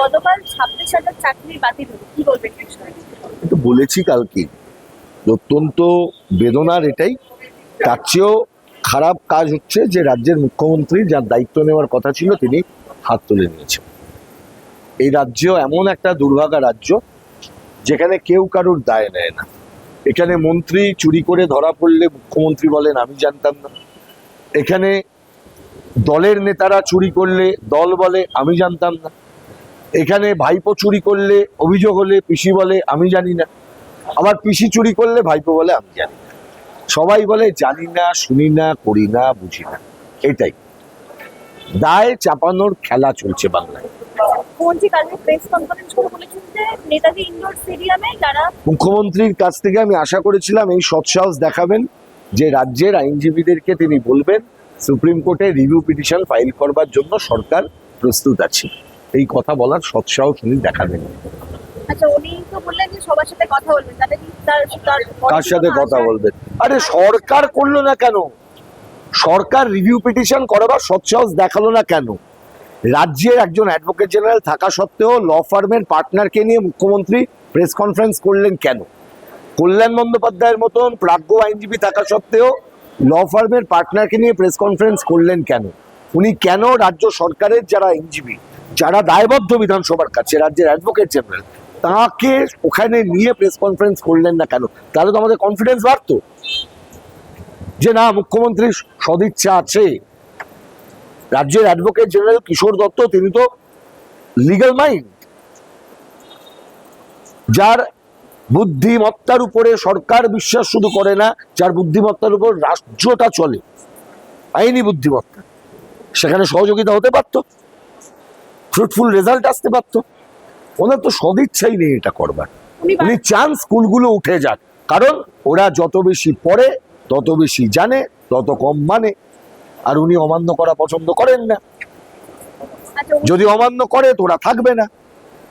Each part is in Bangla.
গতকাল ছাব্বিশ হাজার চাকরি বাতিল হলো। কি বলবেন? বলেছি কালকে অত্যন্ত বেদনার এটাই। তার চেয়েও খারাপ কাজ হচ্ছে যে রাজ্যের মুখ্যমন্ত্রী যার দায়িত্ব নেওয়ার কথা ছিল, তিনি হাত তুলে নিয়েছেন। এই রাজ্য এমন একটা দুর্ভাগা রাজ্য, যেখানে কেউ কারুর দায় নেয় না। এখানে মন্ত্রী চুরি করে ধরা পড়লে মুখ্যমন্ত্রী বলেন, আমি জানতাম না। এখানে দলের নেতারা চুরি করলে দল বলে, আমি জানতাম না। এখানে ভাইপো চুরি করলে অভিযোগ হলে পিসি বলে আমি জানি না। আবার পিসি চুরি করলে ভাইপো বলে আমি জানি না। সবাই বলে জানি না শুনি না করি না বুঝি না। এটাই। দায় চাপানোর খেলা চলছে বাংলায়। মুখ্যমন্ত্রীর কাছ থেকে আমি আশা করেছিলাম এই সৎসাহস দেখাবেন যে রাজ্যের আইনজীবীদেরকে তিনি বলবেন সুপ্রিম কোর্টে রিভিউ পিটিশন ফাইল করবার জন্য সরকার প্রস্তুত আছে। এই কথা বলার সৎসাহস উনি দেখাবেন আচ্ছা উনি তো বললেন যে সবার সাথে কথা বলবেন তাহলে কি তার তার কার সাথে কথা বলবেন আরে সরকার করল না কেন? সরকার রিভিউ পিটিশন করাবার সৎসাহস দেখাল না কেন? রাজ্যের একজন অ্যাডভোকেট জেনারেল থাকা সত্ত্বেও ল ফার্মের পার্টনারকে নিয়ে মুখ্যমন্ত্রী প্রেস কনফারেন্স করলেন কেন? কল্যাণ বন্দ্যোপাধ্যায়ের মতন প্রাজ্ঞ আইনজীবী থাকা সত্ত্বেও ল ফার্মের পার্টনারকে নিয়ে প্রেস কনফারেন্স করলেন কেন? উনি কেন রাজ্য সরকারের যারা আইনজীবী? যারা দায়বদ্ধ বিধানসভার কাছে, রাজ্যের অ্যাডভোকেট জেনারেল তাকে ওখানে নিয়ে প্রেস কনফারেন্স করলেন না কেন? তাহলে তো আমাদের কনফিডেন্স বাড়তো। যে না মুখ্যমন্ত্রীর সদিচ্ছা আছে। রাজ্যের অ্যাডভোকেট জেনারেল কিশোর দত্ত, তিনি তো লিগ্যাল মাইন্ড যার বুদ্ধিমত্তার উপরে সরকার বিশ্বাস শুধু করে না, যার বুদ্ধিমত্তার উপর রাজ্যটা চলে, আইনি বুদ্ধিমত্তা, সেখানে সহযোগিতা হতে পারত। ফ্রুটফুল রেজাল্ট আসতে পারত। ওনার তো সদিচ্ছাই নেই এটা করবার। উনি চান স্কুলগুলো উঠে যাক। কারণ ওরা যত বেশি পড়ে তত বেশি জানে তত কম মানে। আর উনি অমান্য করা পছন্দ করেন না। আচ্ছা যদি অমান্য করে তো ওরা থাকবে না।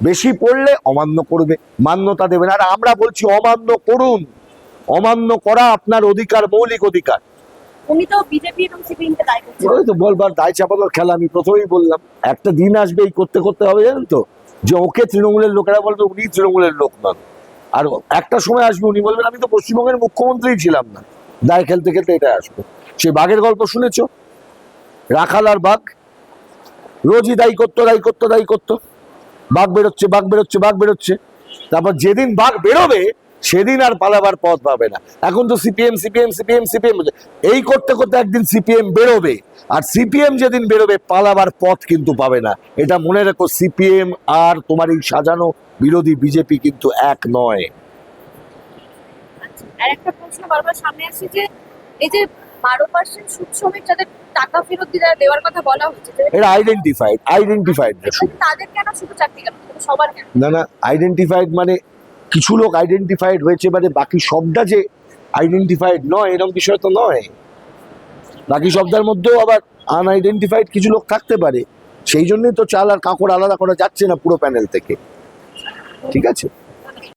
বেশি পড়লে অমান্য করবে মান্যতা দেবে না। আর আমরা বলছি অমান্য করুন। অমান্য করা আপনার অধিকার মৌলিক অধিকার। উনি তো বিজেপি এবং সিপিএম কে দায় করছেন। ওই তো বলবার দায় চাপানোর খেলা আমি প্রথমেই বললাম। একটা দিন আসবে এই করতে করতে হবে, জানেন তো? যে ওকে তৃণমূলের লোকেরা বলবে উনি তৃণমূলের লোক নন। আর একটা সময় আসবে উনি বলবেন, আমি তো পশ্চিমবঙ্গের মুখ্যমন্ত্রী ছিলাম না। দায় খেলতে খেলতে এটা আসবে। সেই বাঘের গল্প শুনেছো? রাখাল আর বাঘ? রোজই দায়ী করতো দায়ী করতো দায়ী করতো। বাঘ বেরোচ্ছে বাঘ বেরোচ্ছে বাঘ বেরোচ্ছে। তারপর যেদিন বাঘ বেরোবে সেদিন আর পালাবার পথ পাবে না। এখন তো সিপিএম সিপিএম সিপিএম সিপিএম এই করতে করতে একদিন সিপিএম বেরোবে। আর সিপিএম যেদিন বেরোবে পালাবার পথ কিন্তু পাবে না। এটা মনে রেখো সিপিএম আর তোমার এই সাজানো বিরোধী বিজেপি কিন্তু এক নয়। আচ্ছা, আর একটা প্রশ্ন বারবার সামনে আসছে যে এই যে বারো পার্সেন্ট সুদ শ্রমিক যাদের টাকা ফেরত দিয়ে দেওয়ার কথা বলা হচ্ছে এটা আইডেন্টিফাইড আইডেন্টিফাইড তাদের কেন শুধু চাকরি কেন? সবার না না আইডেন্টিফাইড মানে কিছু লোক আইডেন্টিফাইড হয়েছে মানে বাকি সবটা যে আইডেন্টিফাইড নয় এরকম বিষয় তো নয়। বাকি সবদার মধ্যেও আবার আনআইডেন্টিফাইড কিছু লোক থাকতে পারে। সেই জন্যই তো চাল আর কাঁকড় আলাদা করা যাচ্ছে না পুরো প্যানেল থেকে। ঠিক আছে?